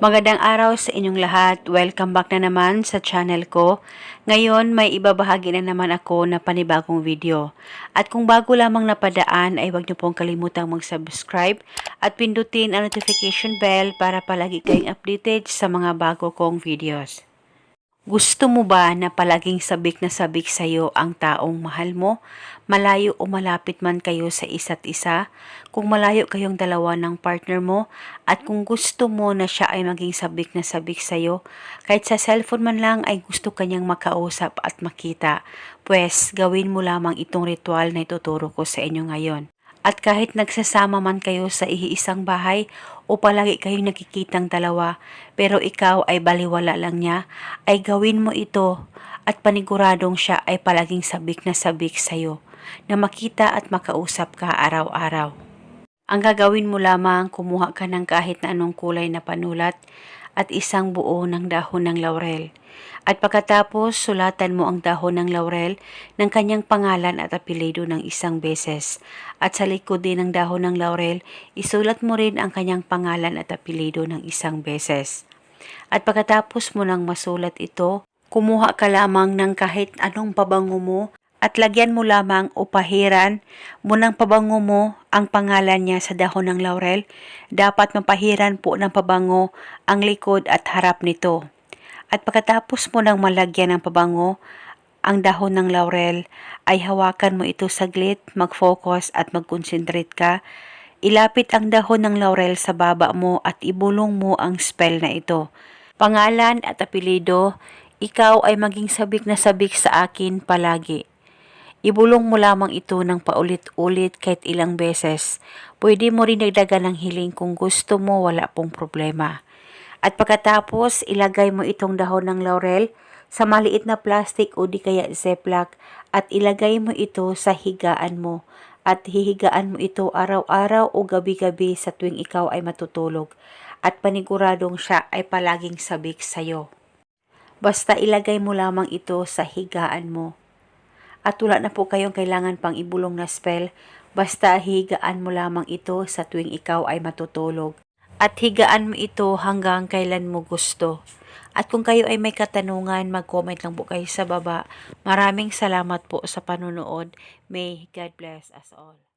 Magandang araw sa inyong lahat. Welcome back na naman sa channel ko. Ngayon, may ibabahagi na naman ako na panibagong video. At kung bago lamang napadaan, ay huwag niyo pong kalimutang mag-subscribe at pindutin ang notification bell para palagi kayong updated sa mga bago kong videos. Gusto mo ba na palaging sabik na sabik sa'yo ang taong mahal mo? Malayo o malapit man kayo sa isa't isa? Kung malayo kayong dalawa ng partner mo at kung gusto mo na siya ay maging sabik na sabik sa'yo, kahit sa cellphone man lang ay gusto kanyang makausap at makita, pues gawin mo lamang itong ritual na ituturo ko sa inyo ngayon. At kahit nagsasama man kayo sa iisang bahay o palagi kayong nakikitang dalawa, pero ikaw ay baliwala lang niya, ay gawin mo ito at paniguradong siya ay palaging sabik na sabik sa'yo, na makita at makausap ka araw-araw. Ang gagawin mo lamang, kumuha ka ng kahit na anong kulay na panulat at isang buo ng dahon ng laurel. At pagkatapos, sulatan mo ang dahon ng laurel ng kanyang pangalan at apelido ng isang beses. At sa likod din ng dahon ng laurel, isulat mo rin ang kanyang pangalan at apelido ng isang beses. At pagkatapos mo nang masulat ito, kumuha ka lamang ng kahit anong pabango mo at lagyan mo lamang o pahiran mo ng pabango mo ang pangalan niya sa dahon ng laurel. Dapat mapahiran po ng pabango ang likod at harap nito. At pagkatapos mo nang malagyan ng pabango ang dahon ng laurel, ay hawakan mo ito saglit, mag-focus at mag-concentrate ka. Ilapit ang dahon ng laurel sa baba mo at ibulong mo ang spell na ito. Pangalan at apelido, ikaw ay maging sabik na sabik sa akin palagi. Ibulong mo lamang ito ng paulit-ulit kahit ilang beses. Pwede mo rin dagdagan ng hiling kung gusto mo, wala pong problema. At pagkatapos, ilagay mo itong dahon ng laurel sa maliit na plastic o di kaya ziplock at ilagay mo ito sa higaan mo at hihigaan mo ito araw-araw o gabi-gabi sa tuwing ikaw ay matutulog at paniguradong siya ay palaging sabik sa'yo. Basta ilagay mo lamang ito sa higaan mo. At wala na po kayong kailangan pang ibulong na spell, basta higaan mo lamang ito sa tuwing ikaw ay matutulog. At higaan mo ito hanggang kailan mo gusto. At kung kayo ay may katanungan, mag-comment lang po kayo sa baba. Maraming salamat po sa panonood. May God bless us all.